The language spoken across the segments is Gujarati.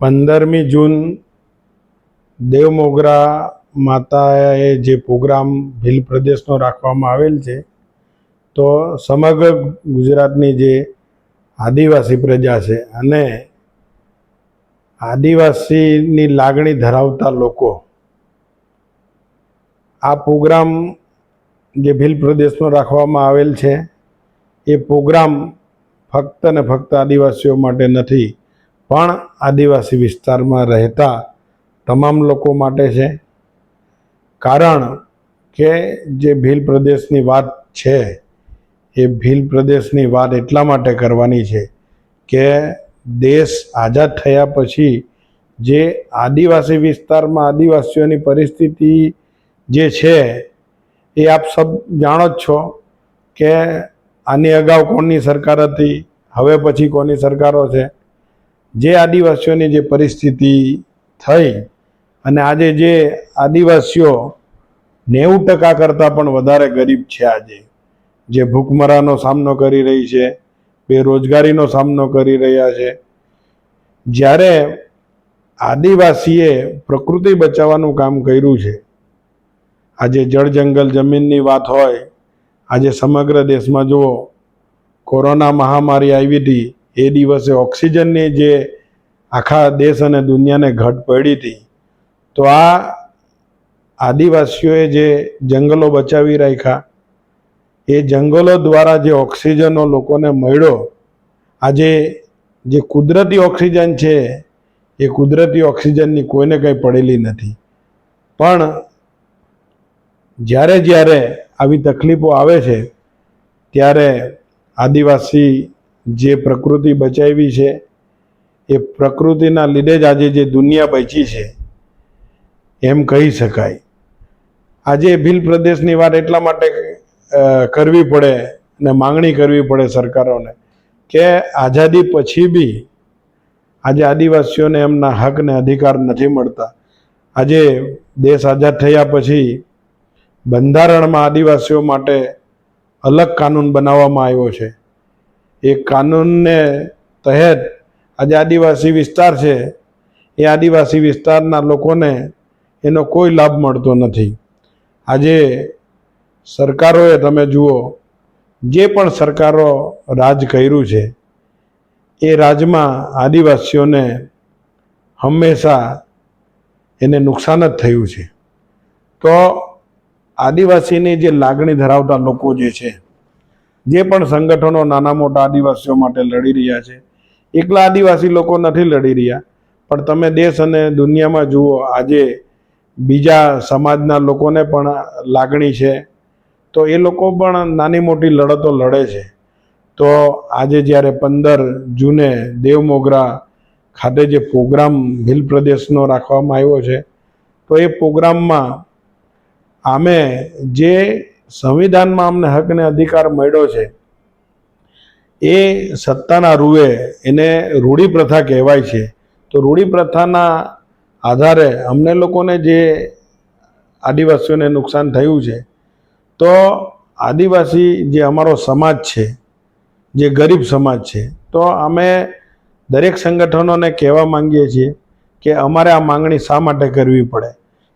પંદરમી જૂન દેવ મોગરા માતાએ જે પ્રોગ્રામ ભીલ પ્રદેશનો રાખવામાં આવેલ છે, તો સમગ્ર ગુજરાતની જે આદિવાસી પ્રજા છે અને આદિવાસીની લાગણી ધરાવતા લોકો આ પ્રોગ્રામ જે ભીલ પ્રદેશમાં રાખવામાં આવેલ છે, એ પ્રોગ્રામ ફક્ત ને ફક્ત આદિવાસીઓ માટે નથી પણ આદિવાસી વિસ્તારમાં રહેતા તમામ લોકો માટે છે. કારણ કે જે ભીલ પ્રદેશની વાત છે, એ ભીલ પ્રદેશની વાત એટલા માટે કરવાની છે કે દેશ આઝાદ થયા પછી જે આદિવાસી વિસ્તારમાં આદિવાસીઓની પરિસ્થિતિ જે છે, એ આપ સબ જાણો જ છો કે આની અગાઉ કોની સરકાર હતી, હવે પછી કોની સરકારો છે. જે આદિવાસીઓની જે પરિસ્થિતિ થઈ અને આજે જે આદિવાસીઓ નેવું ટકા કરતાં પણ વધારે ગરીબ છે આજે, જે ભૂખમરાનો સામનો કરી રહી છે, બેરોજગારીનો સામનો કરી રહ્યા છે. જ્યારે આદિવાસીએ પ્રકૃતિ બચાવવાનું કામ કર્યું છે, આજે જળ જંગલ જમીનની વાત હોય, આજે સમગ્ર દેશમાં જુઓ, કોરોના મહામારી આવી હતી એ દિવસે ઓક્સિજનની જે આખા દેશ અને દુનિયાને ઘટ પડી હતી, તો આ આદિવાસીઓએ જે જંગલો બચાવી રાખ્યા, એ જંગલો દ્વારા જે ઓક્સિજનો લોકોને મળ્યો, આજે જે કુદરતી ઓક્સિજન છે, એ કુદરતી ઓક્સિજનની કોઈને કંઈ પડેલી નથી. પણ જ્યારે જ્યારે આવી તકલીફો આવે છે, ત્યારે આદિવાસી જે પ્રકૃતિ બચાવી છે, એ પ્રકૃતિના લીધે જ આજે જે દુનિયા બચી છે, એમ કહી શકાય. આજે ભીલ પ્રદેશની વાત એટલા માટે કરવી પડે ને માંગણી કરવી પડે સરકારોને કે આઝાદી પછી બી આજે આદિવાસીઓને એમના હક ને અધિકાર નથી મળતા. આજે દેશ આઝાદ થયા પછી બંધારણમાં આદિવાસીઓ માટે અલગ કાનૂન બનાવવામાં આવ્યો છે. એ કાનૂનને તહેત આજે આદિવાસી વિસ્તાર છે, એ આદિવાસી વિસ્તારના લોકોને એનો કોઈ લાભ મળતો નથી. આજે સરકારોએ, તમે જુઓ, જે પણ સરકારો રાજ કર્યું છે, એ રાજમાં આદિવાસીઓને હંમેશા એને નુકસાન જ થયું છે. તો આદિવાસીની જે લાગણી ધરાવતા લોકો જે છે જે પણ સંગઠનો નાના મોટા આદિવાસીઓ માટે લડી રહ્યા છે, એકલા આદિવાસી લોકો નથી લડી રહ્યા. પણ તમે દેશ અને દુનિયામાં જુઓ, આજે બીજા સમાજના લોકોને પણ લાગણી છે. તો એ લોકો પણ નાની મોટી લડતો લડે છે. તો આજે જ્યારે પંદર જૂને દેવમોગરા ખાતે જે પ્રોગ્રામ હિલ પ્રદેશનો રાખવામાં આવ્યો છે, તો એ પ્રોગ્રામમાં અમે જે સંવિધાનમાં અમને હક અને અધિકાર મળ્યો છે, એ સત્તાના રૂએ એને રૂઢી પ્રથા કહેવાય છે. તો રૂઢી પ્રથાના આધારે અમને લોકોને જે આદિવાસીઓને નુકસાન થયું છે, તો આદિવાસી જે અમારો સમાજ છે, જે ગરીબ સમાજ છે, તો અમે દરેક સંગઠનોને કહેવા માંગીએ છીએ કે અમારે આ માંગણી શા માટે કરવી પડે?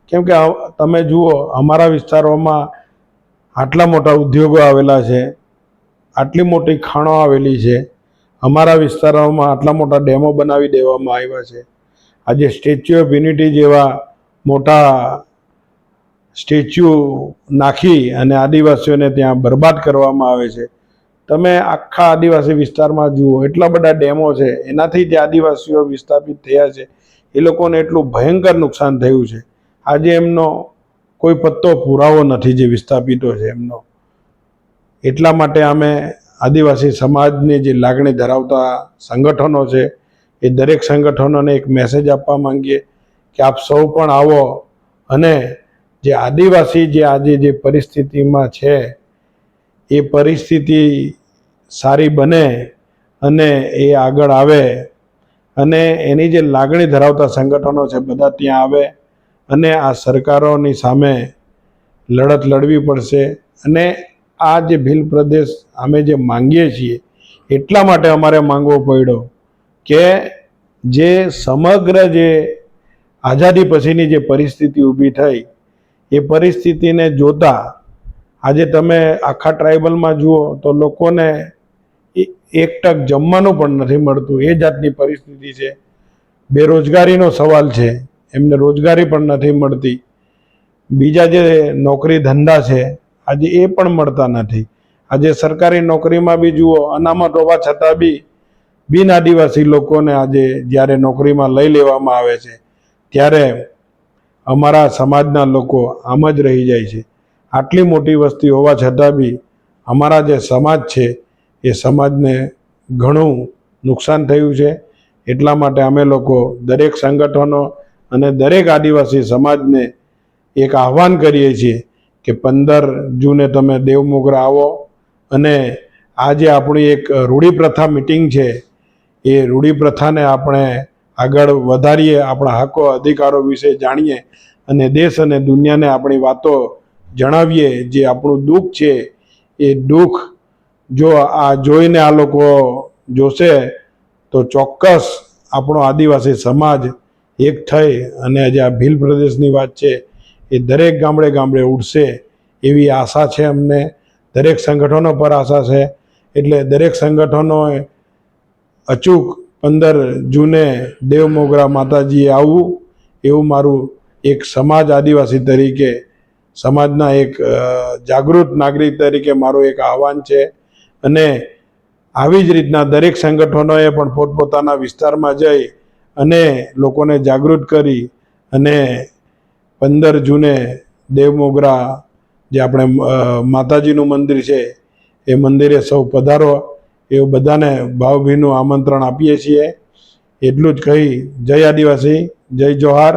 કેમ કે તમે જુઓ, અમારા વિસ્તારોમાં આટલા મોટા ઉદ્યોગો આવેલા છે, આટલી મોટી ખાણો આવેલી છે, અમારા વિસ્તારોમાં આટલા મોટા ડેમો બનાવી દેવામાં આવ્યા છે. આજે સ્ટેચ્યુ ઓફ યુનિટી જેવા મોટા સ્ટેચ્યુ નાખી અને આદિવાસીઓને ત્યાં બરબાદ કરવામાં આવે છે. તમે આખા આદિવાસી વિસ્તારમાં જુઓ, એટલા બધા ડેમો છે, એનાથી જે આદિવાસીઓ વિસ્થાપિત થયા છે, એ લોકોને એટલું ભયંકર નુકસાન થયું છે. આજે એમનો કોઈ પત્તો પુરાવો નથી જે વિસ્થાપિતો છે એમનો. એટલા માટે અમે આદિવાસી સમાજની જે લાગણી ધરાવતા સંગઠનો છે, એ દરેક સંગઠનોને એક મેસેજ આપવા માંગીએ કે આપ સૌ પણ આવો અને જે આદિવાસી જે આજે જે પરિસ્થિતિમાં છે, એ પરિસ્થિતિ સારી બને અને એ આગળ આવે અને એની જે લાગણી ધરાવતા સંગઠનો છે, બધા ત્યાં આવે અને આ સરકારોની સામે લડત લડવી પડશે. અને આ જે ભીલ પ્રદેશ અમે જે માંગીએ છીએ, એટલા માટે અમારે માંગવો પડ્યો કે જે સમગ્ર જે આઝાદી પછીની જે પરિસ્થિતિ ઊભી થઈ, એ પરિસ્થિતિને જોતા આજે તમે આખા ટ્રાઇબલમાં જુઓ તો લોકોને એક ટક જમવાનું પણ નથી મળતું. એ જાતની પરિસ્થિતિ છે. બેરોજગારીનો સવાલ છે. એમને રોજગારી પણ નથી મળતી. બીજા જે નોકરી ધંધા છે, આજે એ પણ મળતા નથી. આજે સરકારી નોકરીમાં બી જુઓ, અનામત હોવા છતાં બી બિન આદિવાસી લોકોને આજે જ્યારે નોકરીમાં લઈ લેવામાં આવે છે, ત્યારે અમારા સમાજના લોકો આમ જ રહી જાય છે. આટલી મોટી વસ્તી હોવા છતાં બી અમારા જે સમાજ છે, એ સમાજને ઘણું નુકસાન થયું છે. એટલા માટે અમે લોકો દરેક સંગઠનો અને દરેક આદિવાસી સમાજને એક આહ્વાન કરીએ છીએ કે પંદર જૂને તમે દેવમોગરા આવો અને આ જે આપણી એક રૂઢિપ્રથા મિટિંગ છે. એ રૂઢિપ્રથાને આપણે આગળ વધારીએ, આપણા હકો, અધિકારો વિશે જાણીએ અને દેશ અને દુનિયાને આપણી વાતો જણાવીએ. જે આપણું દુઃખ છે, એ દુઃખ જો આ જોઈને આ લોકો જોશે, તો ચોક્કસ આપણો આદિવાસી સમાજ એક થઈ અને આજે આ ભીલ પ્રદેશની વાત છે, એ દરેક ગામડે ગામડે ઉઠશે એવી આશા છે અમને. દરેક સંગઠનો પર આશા છે. એટલે દરેક સંગઠનોએ અચૂક પંદર જૂને દેવમોગરા માતાજીએ આવવું એવું મારું એક સમાજ આદિવાસી તરીકે, સમાજના એક જાગૃત નાગરિક તરીકે મારું એક આહવાન છે. અને આવી જ રીતના દરેક સંગઠનોએ પણ પોતપોતાના વિસ્તારમાં જઈ અને લોકોને જાગૃત કરી અને પંદર જૂને દેવમોગરા જે આપણે માતાજીનું મંદિર છે, એ મંદિરે સૌ પધારો. એવું બધાને ભાવભીનું આમંત્રણ આપીએ છીએ. એટલું જ કહી, જય આદિવાસી, જય જોહાર.